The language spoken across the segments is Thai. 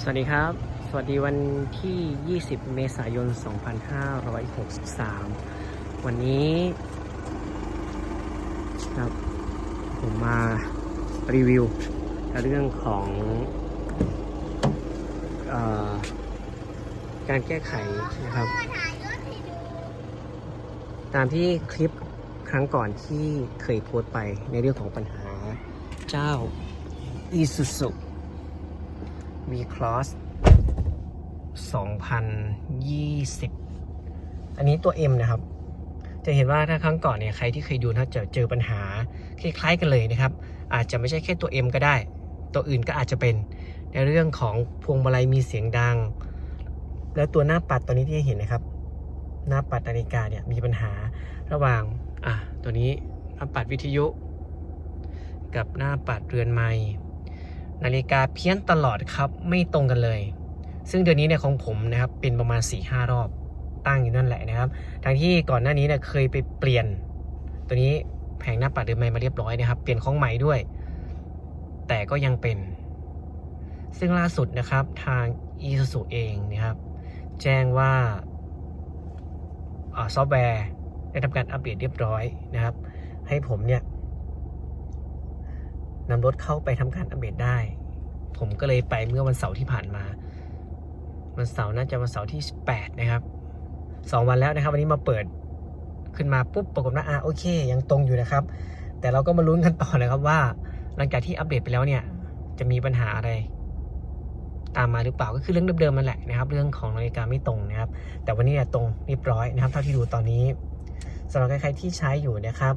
สวัสดีครับ สวัสดีวันที่ 20 เมษายน 2563 วันนี้ครับผมมารีวิวเรื่องของออการแก้ไขนะครับ ตามที่คลิปครั้งก่อนที่เคยโพสต์ไปในเรื่องของปัญหาเจ้า V-Cross 2020 อันนี้ตัว M นะครับ จะเห็นว่าถ้าครั้งก่อนเนี่ยใครที่เคยดูนะจะเจอปัญหาคล้ายๆกันเลยนะครับ อาจจะไม่ใช่แค่ตัว M ก็ได้ ตัวอื่นก็อาจจะเป็นในเรื่องของพวงมาลัยมีเสียงดัง แล้วตัวหน้าปัดตัวนี้ที่เห็นนะครับ หน้าปัดนาฬิกาเนี่ยมีปัญหาระหว่างอะตัวนี้หน้าปัดวิทยุ กับหน้าปัดเรือนไม้ นาฬิกาเพี้ยนตลอดครับไม่ตรงกันเลย ซึ่งเดือนนี้เนี่ยของผมนะครับเป็นประมาณ4ี่ห้ารอบตั้งอยู่นั่นแหละนะครับทั้งที่ก่อนหน้านี้เนี่ยเคยไปเปลี่ยน ตัวนี้แผงหน้าปัดเรือนไม้มาเรียบร้อยนะครับ เปลี่ยนของใหม่ด้วย แต่ก็ยังเป็น ซึ่งล่าสุดนะครับทาง i s u z u เองนะครับ แจ้งว่าซอฟต์แวร์ได้ทำการอัปเดตเรียบร้อยนะครับ ให้ผมเนี่ย นำรถเข้าไปทำการอัปเดตได้ ผมก็เลยไปเมื่อวันเสาร์ที่ผ่านมา วันเสาร์น่าจะวันเสาร์ที่ 18 นะครับสองวันแล้วนะครับ วันนี้มาเปิดขึ้นมาปุ๊บปรากฏว่าอ่าโอเค ยังตรงอยู่นะครับ แต่เราก็มาลุ้นกันต่อนะครับว่า หลังจากที่อัปเดตไปแล้วเนี่ย จะมีปัญหาอะไร ตามมาหรือเปล่าก็คือเรื่องเดิมๆมันแหละนะครับ เรื่องของนาฬิกาไม่ตรงนะครับ แต่วันนี้เนี่ยตรงเรียบร้อยนะครับ เท่าที่ดูตอนนี้สำหรับใครๆที่ใช้อยู่นะครับ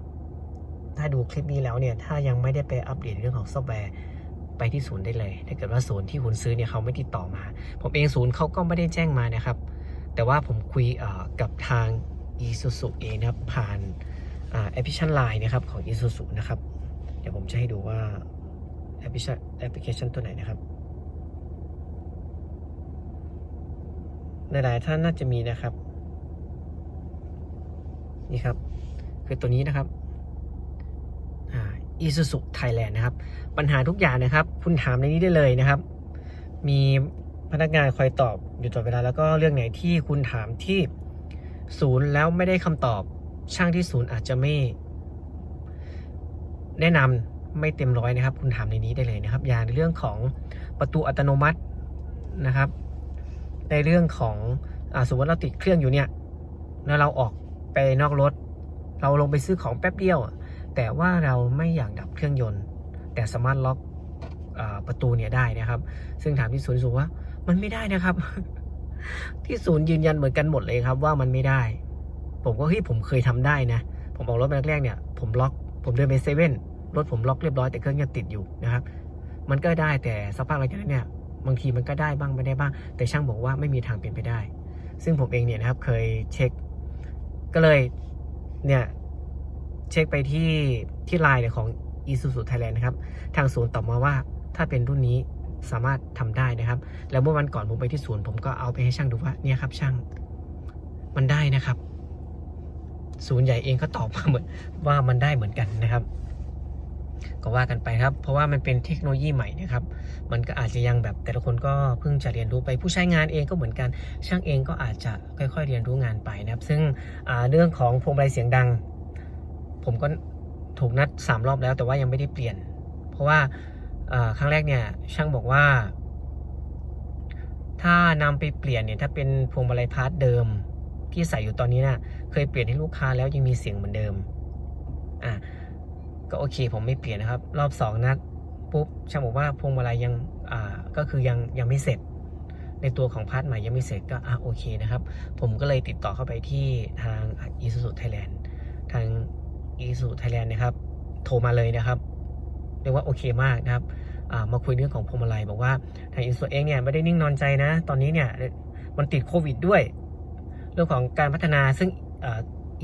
ถ้าดูคลิปนี้แล้วเนี่ย ถ้ายังไม่ได้ไปอัปเดตเรื่องของซอฟต์แวร์ไปที่ศูนย์ได้เลย ถ้าเกิดว่าศูนย์ที่คุณซื้อเนี่ยเขาไม่ติดต่อมา ผมเองศูนย์เขาก็ไม่ได้แจ้งมานะครับ แต่ว่าผมคุยเอ่อกับทาง i s u z u เองนะครับ ผ่านแอปพลิเคชัน Line นะครับของ i s u z u นะครับ เดี๋ยวผมจะให้ดูว่าแอปพลิเคชันแอปพลิเคชันตัวไหนนะครับหลายๆท่านน่าจะมีนะครับ นี่ครับ คือตัวนี้นะครับ อีซูซุไทยแลนด์นะครับ ปัญหาทุกอย่างนะครับ คุณถามในนี้ได้เลยนะครับ มีพนักงานคอยตอบอยู่ตลอดเวลาแล้วก็เรื่องไหนที่คุณถามที่ศูนย์แล้วไม่ได้คำตอบช่างที่ศูนย์อาจจะไม่ แนะนำไม่เต็มร้อยนะครับ คุณถามในนี้ได้เลยนะครับ อย่างในเรื่องของประตูอัตโนมัตินะครับ ในเรื่องของอสมมติเราติดเครื่องอยู่เนี่ยแล้วเราออกไปนอกรถ เราลงไปซื้อของแป๊บเดียว แต่ว่าเราไม่อยากดับเครื่องยนต์ แต่สามารถล็อกอประตูเนี่ยได้นะครับ ซึ่งถามที่ศูนย์ศูว่า มันไม่ได้นะครับ ที่ศูนย์ยืนยันเหมือนกันหมดเลยครับ ว่ามันไม่ได้ ผมก็เฮ้ยผมเคยทำได้นะ ผมออกรถแรกๆเนี่ย ผมล็อกผมเดินไปเซเว่นรถผมล็อกเรียบร้อยแต่เครื่องยังติดอยู่นะครับ มันก็ได้แต่สักพักหลังจากนั้นเนี่ยบางทีมันก็ได้บ้างไม่ได้บ้าง แต่ช่างบอกว่าไม่มีทางเป็นไปได้ ซึ่งผมเองเนี่ยนะครับเคยเช็ค ก็เลยเนี่ย เช็คไปที่ที่ไลน์ของ Isuzu Thailand นะครับ ทางศูนย์ตอบมาว่าถ้าเป็นรุ่นนี้สามารถทำได้นะครับ แล้วเมื่อวันก่อนผมไปที่ศูนย์ผมก็เอาไปให้ช่างดูว่าเนี่ยครับช่างมันได้นะครับ ศูนย์ใหญ่เองก็ตอบมาเหมือนว่ามันได้เหมือนกันนะครับ ก็ว่ากันไปครับ เพราะว่ามันเป็นเทคโนโลยีใหม่นะครับ มันก็อาจจะยังแบบแต่ละคนก็เพิ่งจะเรียนรู้ไปผู้ใช้งานเองก็เหมือนกัน ช่างเองก็อาจจะค่อย ๆ เรียนรู้งานไปนะครับ ซึ่งเรื่องของพวงมาลัยเสียงดัง ผมก็ถูกนัดสามรอบแล้วแต่ว่ายังไม่ได้เปลี่ยน เพราะว่าครั้งแรกเนี่ยช่างบอกว่า ถ้านำไปเปลี่ยนเนี่ยถ้าเป็นพวงมาลัยพาร์ทเดิมที่ใส่อยู่ตอนนี้นะ่ะเคยเปลี่ยนให้ลูกค้าแล้วยังมีเสียงเหมือนเดิมอะก็โอเคผมไม่เปลี่ยนนะครับ รอบสองนัดปุ๊บช่างบอกว่าพวงมาลัยยังอ่าก็คือยังยังไม่เสร็จ ในตัวของพาร์ทใหม่ยังไม่เสร็จก็อะโอเคนะครับ ผมก็เลยติดต่อเข้าไปที่ทาง Isuzu Thailand ทาง Isuzu Thailand นะครับ โทรมาเลยนะครับเรียกว่าโอเคมากนะครับมาคุยเรื่องของพวงมาลัยบอกว่าทาง Isuzu เองเนี่ยไม่ได้นิ่งนอนใจนะ ตอนนี้เนี่ยมันติดโควิดด้วย เรื่องของการพัฒนาซึ่ง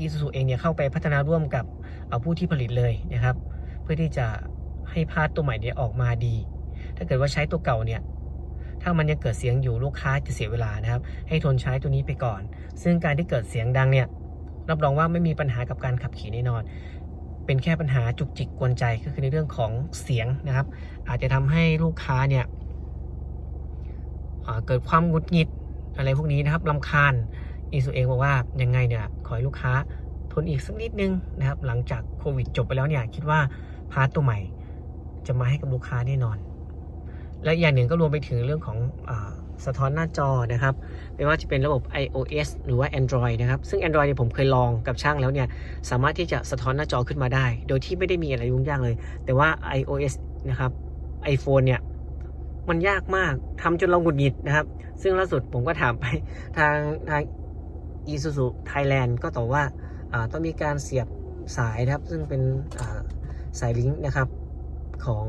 Isuzu เองเนี่ยเข้าไปพัฒนาร่วมกับผู้ที่ผลิตเลยนะครับ เพื่อที่จะให้พาร์ทตัวใหม่เนี่ยออกมาดี ถ้าเกิดว่าใช้ตัวเก่าเนี่ยถ้ามันยังเกิดเสียงอยู่ลูกค้าจะเสียเวลานะครับ ให้ทนใช้ตัวนี้ไปก่อน ซึ่งการที่เกิดเสียงดังเนี่ย รับรองว่าไม่มีปัญหากับการขับขี่แน่นอน เป็นแค่ปัญหาจุกจิกกวนใจก็คือในเรื่องของเสียงนะครับ อาจจะทำให้ลูกค้าเนี่ยเกิดความหงุดหงิดอะไรพวกนี้นะครับลำคาญอีซูเองบอกว่ายังไงเนี่ยขอให้ลูกค้าทนอีกสักนิดนึงนะครับ หลังจากโควิดจบไปแล้วเนี่ยคิดว่าพาร์ตตัวใหม่ จะมาให้กับลูกค้าแน่นอน และอย่างหนึ่งก็รวมไปถึงเรื่องของอ สะท้อนหน้าจอนะครับ ไม่ว่าจะเป็นระบบ iOS หรือว่า Android นะครับ ซึ่ง Android เนี่ยผมเคยลองกับช่างแล้วเนี่ย สามารถที่จะสะท้อนหน้าจอขึ้นมาได้ โดยที่ไม่ได้มีอะไรยุ่งยากเลย แต่ว่า iOS นะครับ iPhone เนี่ย มันยากมากทำจนเราหงุดหงิดนะครับ ซึ่งล่าสุดผมก็ถามไปทางทาง Isuzu Thailand ก็ตอบว่าต้องมีการเสียบสายนะครับ ซึ่งเป็นสายลิงก์นะครับของ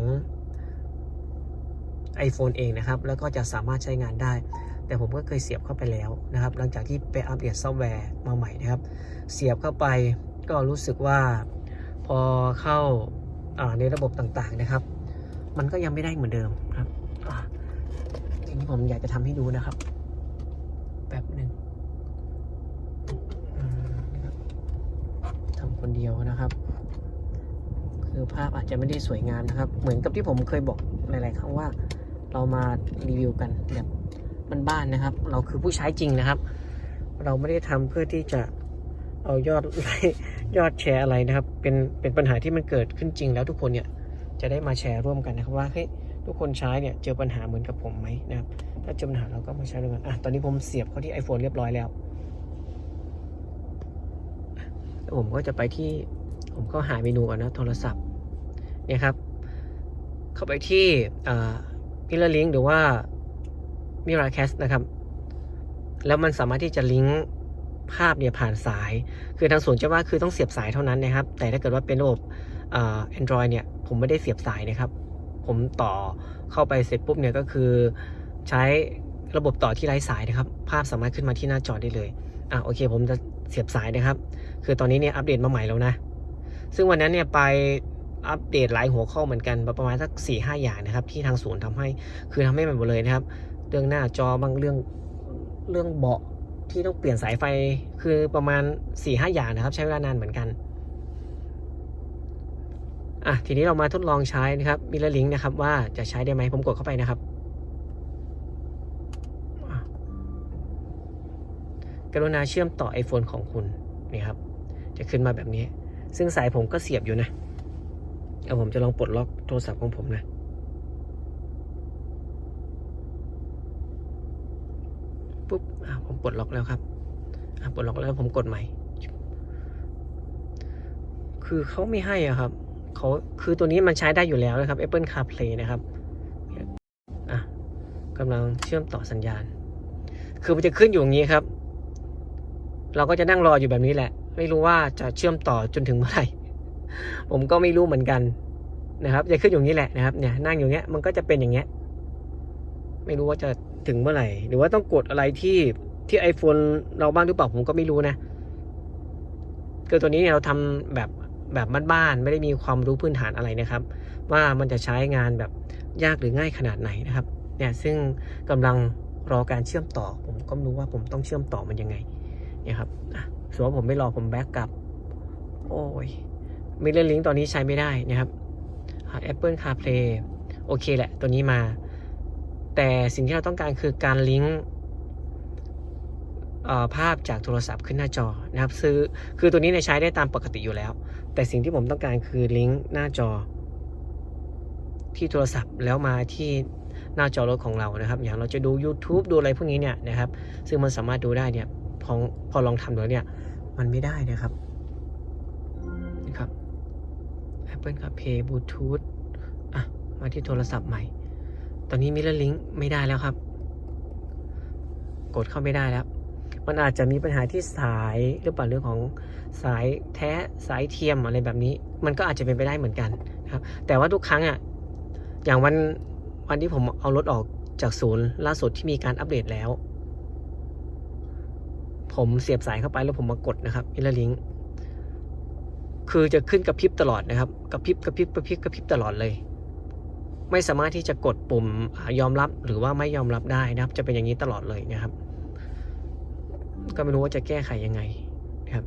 iPhone เองนะครับ แล้วก็จะสามารถใช้งานได้ แต่ผมก็เคยเสียบเข้าไปแล้วนะครับ หลังจากที่ไปอัปเดตซอฟต์แวร์มาใหม่นะครับ เสียบเข้าไปก็รู้สึกว่าพอเข้าาในระบบต่างๆนะครับ มันก็ยังไม่ได้เหมือนเดิมครับอ่าทีนี้ผมอยากจะทำให้ดูนะครับแป๊บหนึ่งทำคนเดียวนะครับ คือภาพอาจจะไม่ได้สวยงามนะครับ เหมือนกับที่ผมเคยบอกหลาย ๆ ครั้งว่า เรามารีวิวกันแบบบ้านๆนะครับ เราคือผู้ใช้จริงนะครับ เราไม่ได้ทำเพื่อที่จะเอายอดไลค์ยอดแชร์อะไรนะครับ เป็นเป็นปัญหาที่มันเกิดขึ้นจริงแล้วทุกคนเนี่ยจะได้มาแชร์ร่วมกันนะครับว่าเฮ้ยทุกคนใช้เนี่ยเจอปัญหาเหมือนกับผมไหมนะครับ ถ้าเจอปัญหาเราก็มาใช้ด้วยกันอะตอนนี้ผมเสียบเข้าที่ iPhone เรียบร้อยแล้วแล้วผมก็จะไปที่ผมก็หาเมนูก่อนนะโทรศัพท์เนี่ยครับ เข้าไปที่ มิเ r อร์ลิงหรือว่า Miracast นะครับ แล้วมันสามารถที่จะลิงก์ภาพเนี่ยผ่านสาย คือทางศูนย์จะว่าคือต้องเสียบสายเท่านั้นนะครับ แต่ถ้าเกิดว่าเป็นระบบอ่า Android เนี่ย ผมไม่ได้เสียบสายนะครับ ผมต่อเข้าไปเสร็จปุ๊บเนี่ยก็คือใช้ระบบต่อที่ไร้สายนะครับ ภาพสามารถขึ้นมาที่หน้าจอได้เลย อะโอเค ผมจะเสียบสายนะครับ คือตอนนี้เนี่ยอัปเดตมาใหม่แล้วนะ ซึ่งวันนั้นเนี่ยไป อัปเดตหลายหัวข้อเหมือนกันประมาณสักสี่ห้าอย่างนะครับ ที่ทางศูนย์ทำให้คือทำให้มันหมดเลยนะครับ เรื่องหน้าจอบางเรื่องเรื่องเบาะที่ต้องเปลี่ยนสายไฟคือประมาณ4ี่ห้าอย่างนะครับ ใช้เวลานานเหมือนกันอะทีนี้เรามาทดลองใช้นะครับมิลเร์ลิงนะครับ ว่าจะใช้ได้ไหมผมกดเข้าไปนะครับกรุณาเชื่อมต่อ iPhone ของคุณนี่ครับ จะขึ้นมาแบบนี้ ซึ่งสายผมก็เสียบอยู่นะ เอาผมจะลองปลดล็อกโทรศัพท์ของผมนะปุ๊บอะผมปลดล็อกแล้วครับอะปลดล็อกแล้วผมกดใหม่ คือเขาไม่ให้อะครับเขาคือตัวนี้มันใช้ได้อยู่แล้วนะครับ Apple CarPlay นะครับอะกำลังเชื่อมต่อสัญญาณ คือมันจะขึ้นอยู่อย่างนี้ครับ เราก็จะนั่งรออยู่แบบนี้แหละ ไม่รู้ว่าจะเชื่อมต่อจนถึงเมื่อไหร่ ผมก็ไม่รู้เหมือนกันนะครับจะขึ้นอยู่างนี้แหละนะครับเนี่ยนั่งอยู่เงี้ยมันก็จะเป็นอย่างเงี้ย ไม่รู้ว่าจะถึงเมื่อไหร่ หรือว่าต้องกดอะไรที่ที่ iPhone เราบ้างหรือเปล่าผมก็ไม่รู้นะคือตัวนี้เนี่ยเราทำแบบแบบบ้านๆไม่ได้มีความรู้พื้นฐานอะไรนะครับ ว่ามันจะใช้งานแบบยากหรือง่ายขนาดไหนนะครับเนี่ยซึ่งกำลังรอการเชื่อมต่อ ผมก็ไม่รู้ว่าผมต้องเชื่อมต่อมันยังไงเนี่ยครับอะสมมติว่าผมไม่รอผมแบ็กกลับ โอ้ย มิเ r อร์ลิงตอนนี้ใช้ไม่ได้นะครับ Apple CarPlay โอเคแหละ ตัวนี้มา แต่สิ่งที่เราต้องการคือการลิงก์ภาพจากโทรศัพท์ขึ้นหน้าจอนะครับซื้อคือตัวนี้ใช้ได้ตามปกติอยู่แล้ว แต่สิ่งที่ผมต้องการคือลิงก์หน้าจอ ที่โทรศัพท์แล้วมาที่หน้าจอรถของเรานะครับ อย่างเราจะดู YouTube ดูอะไรพวกนี้เนี่ยนะครับ ซึ่งมันสามารถดูได้เนี่ยพอพอลองทำแล้วเนี่ยมันไม่ได้นะครับ Apple CarPlay Bluetooth อะ มาที่โทรศัพท์ใหม่ ตอนนี้ Mirror Link ไม่ได้แล้วครับ กดเข้าไม่ได้แล้ว มันอาจจะมีปัญหาที่สายหรือเปล่าเรื่องของสายแท้สายเทียมอะไรแบบนี้ มันก็อาจจะเป็นไปได้เหมือนกันนะครับ แต่ว่าทุกครั้งอะ อย่างวันวันที่ผมเอารถออกจากศูนย์ล่าสุดที่มีการอัปเดตแล้ว ผมเสียบสายเข้าไปแล้วผมมากดนะครับ Mirror Link คือจะขึ้นกระพริบตลอดนะครับกระพริบกระพริบกระพริบกระพริบตลอดเลย ไม่สามารถที่จะกดปุ่มยอมรับหรือว่าไม่ยอมรับได้นะครับ จะเป็นอย่างนี้ตลอดเลยนะครับ ก็ไม่รู้ว่าจะแก้ไขยังไงนะครับ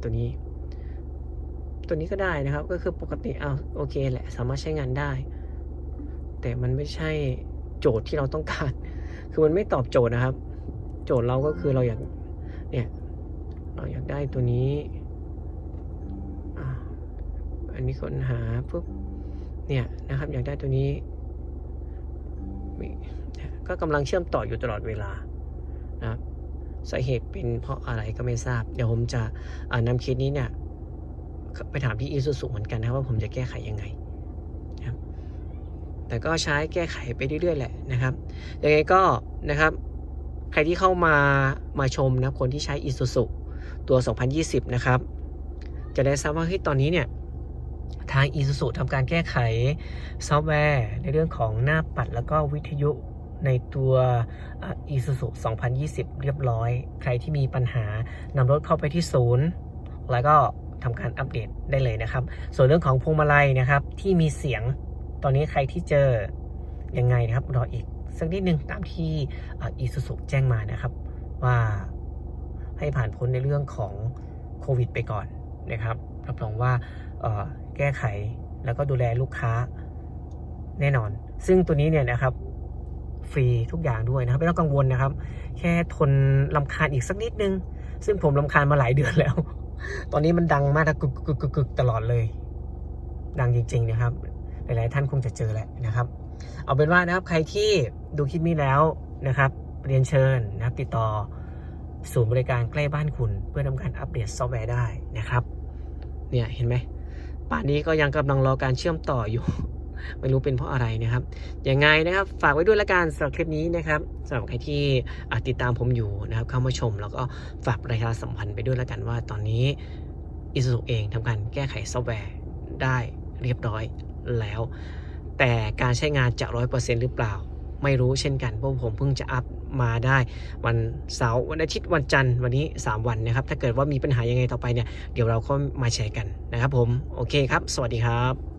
ตัวนี้ ตัวนี้ก็ได้นะครับ ก็คือปกติเอาโอเคแหละ สามารถใช้งานได้ แต่มันไม่ใช่โจทย์ที่เราต้องการ คือมันไม่ตอบโจทย์นะครับ โจทย์เราก็คือเราอยากเนี่ยเราอยากได้ตัวนี้ อันนี้ค้นหาปุ๊บเนี่ยนะครับ อยากได้ตัวนี้ ก็กำลังเชื่อมต่ออยู่ตลอดเวลานะครับสาเหตุเป็นเพราะอะไรก็ไม่ทราบ เดี๋ยวผมจะอ่านำเคสนี้เนี่ย ไปถามที่อีซูซุเหมือนกันนะว่าผมจะแก้ไขยังไงนะครับแต่ก็ใช้แก้ไขไปเรื่อยๆแหละนะครับยังไงก็นะครับ ใครที่เข้ามามาชมนะคนที่ใช้อีซูซุตัว 2020 นะครับ จะได้ทราบว่าเฮ้ยตอนนี้เนี่ย ทางอีซูซุทำการแก้ไขซอฟต์แวร์ ในเรื่องของหน้าปัดแล้วก็วิทยุในตัวอีซูซุ2020 เรียบร้อย ใครที่มีปัญหานำรถเข้าไปที่ศูนย์ แล้วก็ทำการอัปเดตได้เลยนะครับ ส่วนเรื่องของพวงมาลัยนะครับ ที่มีเสียงตอนนี้ใครที่เจอยังไงนะครับ รออีกสักนิดนึงตามที่อีซูซุแจ้งมานะครับ ว่าให้ผ่านพ้นในเรื่องของโควิดไปก่อนนะครับ รับรองว่าแก้ไขแล้วก็ดูแลลูกค้าแน่นอน ซึ่งตัวนี้เนี่ยนะครับฟรีทุกอย่างด้วยนะครับ ไม่ต้องกังวลนะครับ แค่ทนลำคาญอีกสักนิดนึง ซึ่งผมลำคาญมาหลายเดือนแล้ว ตอนนี้มันดังมากนะกึกกึกกึกกึกตลอดเลย ดังจริง ๆ นะครับ หลายๆท่านคงจะเจอแหละนะครับ เอาเป็นว่านะครับใครที่ดูคลิปนี้แล้วนะครับ เรียนเชิญนะครับติดต่อศูนย์บริการใกล้บ้านคุณ เพื่อทำการอัปเดตซอฟต์แวร์ได้นะครับ เนี่ยเห็นไหมป่านนี้ก็ยังกำลังรอการเชื่อมต่ออยู่ ไม่รู้เป็นเพราะอะไรนะครับยังไงนะครับ ฝากไว้ด้วยละกันสำหรับคลิปนี้นะครับสำหรับใครที่ติดตามผมอยู่นะครับ เข้ามาชม แล้วก็ฝากประชาสัมพันธ์ไปด้วยละกันว่าตอนนี้อิสุเองทำการแก้ไขซอฟต์แวร์ได้เรียบร้อยแล้ว แต่การใช้งานจะร้อยเปอร์เซ็นต์หรือเปล่า ไม่รู้เช่นกันเพราะผมเพิ่งจะอัพ มาได้วันเสาร์วันอาทิตย์วันจันทร์วันนี้ 3 วันนะครับ ถ้าเกิดว่ามีปัญหายังไงต่อไปเนี่ยเดี๋ยวเราก็มาแชร์กันนะครับผมโอเคครับ สวัสดีครับ